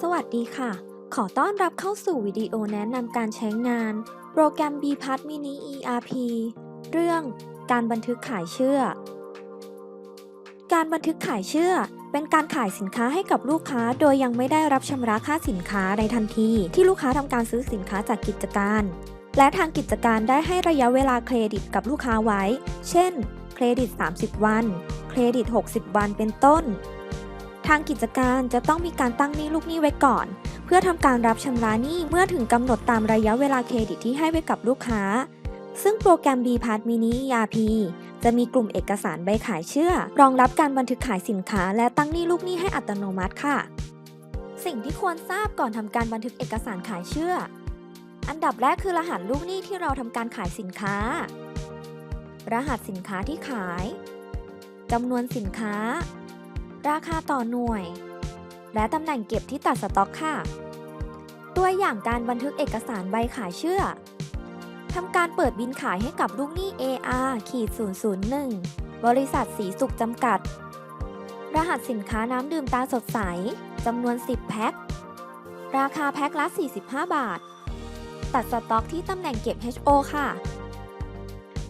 สวัสดีค่ะ ขอต้อนรับเข้าสู่วิดีโอแนะนำการใช้งาน โปรแกรม b p a s Mini ERP เรื่องการบันทึกขายเชื่อ การบันทึกขายเชื่อ เป็นการขายสินค้าให้กับลูกค้า โดยยังไม่ได้รับชำระค่าสินค้าในทันที ที่ลูกค้าทำการซื้อสินค้าจากกิจการ และทางกิจการได้ให้ระยะเวลาเครดิตกับลูกค้าไว้ เช่น เครดิต 30 วัน เครดิต 60 วันเป็นต้นางกิจการจะต้องมีการตั้งหนี้ลูกหนี้ไว้ก่อน เพื่อทำการรับชำระหนี้เมื่อถึงกำหนดตามระยะเวลาเครดิตที่ให้ไว้กับลูกค้า ซึ่งโปรแกรม b p a s Mini ERP จะมีกลุ่มเอกสารใบขายเชื่อ รองรับการบันทึกขายสินค้า และตั้งหนี้ลูกหนี้ให้อัตโนมัติค่ะ สิ่งที่ควรทราบก่อนทำการบันทึกเอกสารขายเชื่อ อันดับแรกคือรหัสลูกหนี้ที่เราทำการขายสินค้า รหัสสินค้าที่ขายจำนวนสินค้า ราคาต่อหน่วย และตำแหน่งเก็บที่ตัดสต็อกค่ะ ตัวอย่างการบันทึกเอกสารใบขายเชื่อทำการเปิดบินขายให้กับลูกหนี้ AR ขีด001 บริษัทสีสุขจำกัด รหัสสินค้าน้ำดื่มตาสดใสจำนวน 10 แพ็ค ราคาแพ็คละ 45 บาท ตัดสต็อกที่ตำแหน่งเก็บ HO ค่ะ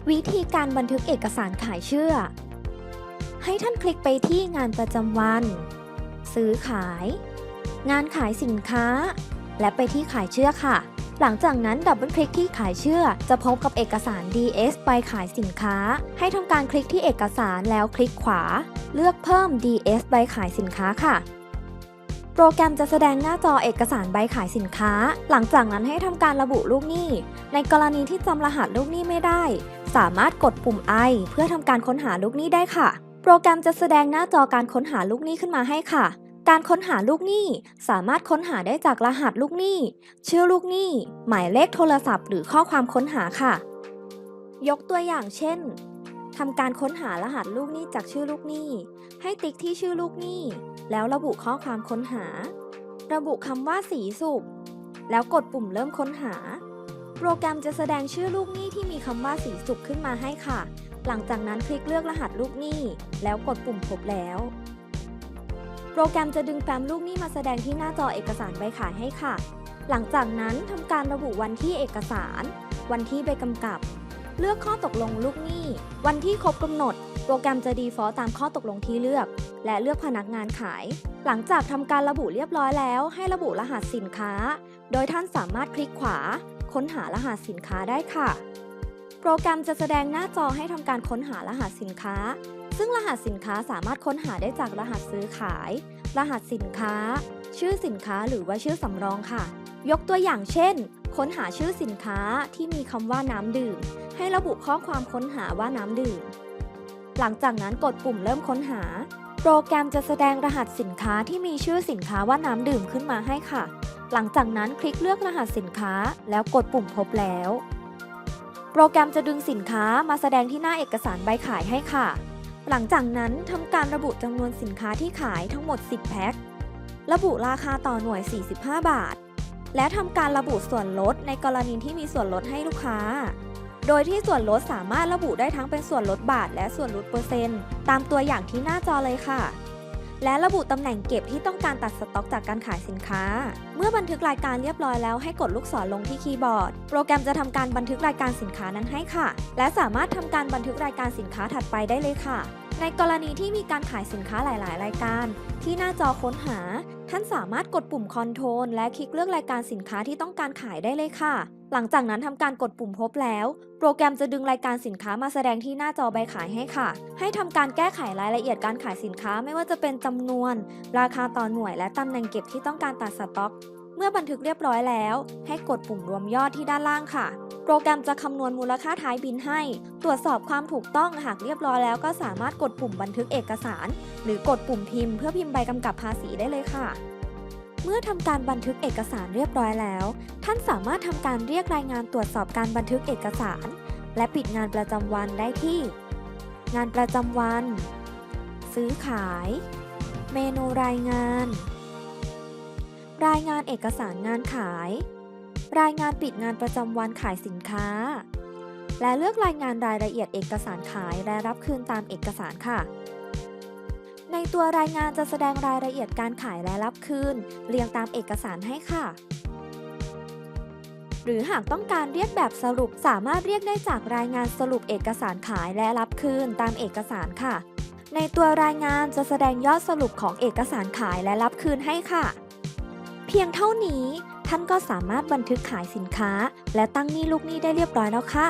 วิธีการบันทึกเอกสารขายเชื่อ ให้ท่านคลิกไปที่งานประจำวัน ซื้อขาย งานขายสินค้า และไปที่ขายเชื่อค่ะ หลังจากนั้นดับเบิลคลิกที่ขายเชื่อ จะพบกับเอกสาร DS ใบขายสินค้า ให้ทำการคลิกที่เอกสารแล้วคลิกขวา เลือกเพิ่ม DS ใบขายสินค้าค่ะโปรแกรมจะแสดงหน้าจอเอกสารใบขายสินค้า หลังจากนั้นให้ทำการระบุลูกหนี้ ในกรณีที่จำรหัสลูกหนี้ไม่ได้ สามารถกดปุ่ม I เพื่อทำการค้นหาลูกหนี้ได้ค่ะ โปรแกรมจะแสดงหน้าจอการค้นหาลูกหนี้ขึ้นมาให้ค่ะ การค้นหาลูกหนี้สามารถค้นหาได้จากรหัสลูกหนี้ ชื่อลูกหนี้ หมายเลขโทรศัพท์ หรือข้อความค้นหาค่ะ ยกตัวอย่างเช่นทำการค้นหารหัสลูกหนี้จากชื่อลูกหนี้ ให้ติ๊กที่ชื่อลูกหนี้ แล้วระบุข้อความค้นหา ระบุคำว่าสีสุกแล้วกดปุ่มเริ่มค้นหา โปรแกรมจะแสดงชื่อลูกหนี้ที่มีคำว่าสีสุกขึ้นมาให้ค่ะ หลังจากนั้นคลิกเลือกรหัสลูกหนี้ แล้วกดปุ่มพบแล้ว โปรแกรมจะดึงแฟ้มลูกหนี้มาแสดงที่หน้าจอเอกสารใบขายให้ค่ะ หลังจากนั้นทำการระบุวันที่เอกสาร วันที่ใบกำกับ เลือกข้อตกลงลูกหนี้ วันที่ครบกำหนด โปรแกรมจะดีฟอลต์ตามข้อตกลงที่เลือก และเลือกพนักงานขาย หลังจากทำการระบุเรียบร้อยแล้ว ให้ระบุรหัสสินค้า โดยท่านสามารถคลิกขวา ค้นหารหัสสินค้าได้ค่ะ โปรแกรมจะแสดงหน้าจอให้ทำการค้นหารหัสสินค้า ซึ่งรหัสสินค้าสามารถค้นหาได้จากรหัสซื้อขาย รหัสสินค้า ชื่อสินค้าหรือว่าชื่อสำรองค่ะ ยกตัวอย่างเช่น ค้นหาชื่อสินค้าที่มีคำว่าน้ำดื่ม ให้ระบุข้อความค้นหาว่าน้ำดื่ม หลังจากนั้นกดปุ่มเริ่มค้นหา โปรแกรมจะแสดงรหัสสินค้าที่มีชื่อสินค้าว่าน้ำดื่มขึ้นมาให้ค่ะ หลังจากนั้นคลิกเลือกรหัสสินค้า แล้วกดปุ่มพบแล้ว โปรแกรมจะดึงสินค้ามาแสดงที่หน้าเอกสารใบขายให้ค่ะ หลังจากนั้นทำการระบุจำนวนสินค้าที่ขายทั้งหมด 10 แพ็ค ระบุราคาต่อหน่วย 45 บาท และทำการระบุส่วนลดในกรณีที่มีส่วนลดให้ลูกค้า โดยที่ส่วนลดสามารถระบุได้ทั้งเป็นส่วนลดบาท และส่วนลดเปอร์เซ็นต์ ตามตัวอย่างที่หน้าจอเลยค่ะ และระบุตำแหน่งเก็บที่ต้องการตัดสต็อกจากการขายสินค้า เมื่อบันทึกรายการเรียบร้อยแล้วให้กดลูกศรลงที่คีย์บอร์ด โปรแกรมจะทำการบันทึกรายการสินค้านั้นให้ค่ะ และสามารถทำการบันทึกรายการสินค้าถัดไปได้เลยค่ะ ในกรณีที่มีการขายสินค้าหลาย ๆ รายการ ที่หน้าจอค้นหา ท่านสามารถกดปุ่มคอนโทรลและคลิกเลือกรายการสินค้าที่ต้องการขายได้เลยค่ะ หลังจากนั้นทำการกดปุ่มพบแล้ว โปรแกรมจะดึงรายการสินค้ามาแสดงที่หน้าจอใบขายให้ค่ะ ให้ทำการแก้ไขรายละเอียดการขายสินค้าไม่ว่าจะเป็นจำนวน ราคาต่อหน่วยและตำแหน่งเก็บที่ต้องการตัดสต็อก เมื่อบันทึกเรียบร้อยแล้ว ให้กดปุ่มรวมยอดที่ด้านล่างค่ะ โปรแกรมจะคำนวณมูลค่าท้ายบินให้ ตรวจสอบความถูกต้องหากเรียบร้อยแล้วก็สามารถกดปุ่มบันทึกเอกสาร หรือกดปุ่มพิมพ์เพื่อพิมพ์ใบกำกับภาษีได้เลยค่ะ เมื่อทำการบันทึกเอกสารเรียบร้อยแล้ว ท่านสามารถทำการเรียกรายงานตรวจสอบการบันทึกเอกสาร และปิดงานประจำวันได้ที่ งานประจำวัน ซื้อขาย เมนูรายงาน รายงานเอกสารงานขาย รายงานปิดงานประจำวันขายสินค้า และเลือกรายงานรายละเอียดเอกสารขายและรับคืนตามเอกสารค่ะ ในตัวรายงานจะแสดงรายละเอียดการขายและรับคืน เรียงตามเอกสารให้ค่ะ หรือหากต้องการเรียกแบบสรุปสามารถเรียกได้จากรายงานสรุปเอกสารขายและรับคืนตามเอกสารค่ะ ในตัวรายงานจะแสดงยอดสรุปของเอกสารขายและรับคืนให้ค่ะ เพียงเท่านี้ท่านก็สามารถบันทึกขายสินค้า และตั้งหนี้ลูกหนี้ได้เรียบร้อยแล้วค่ะ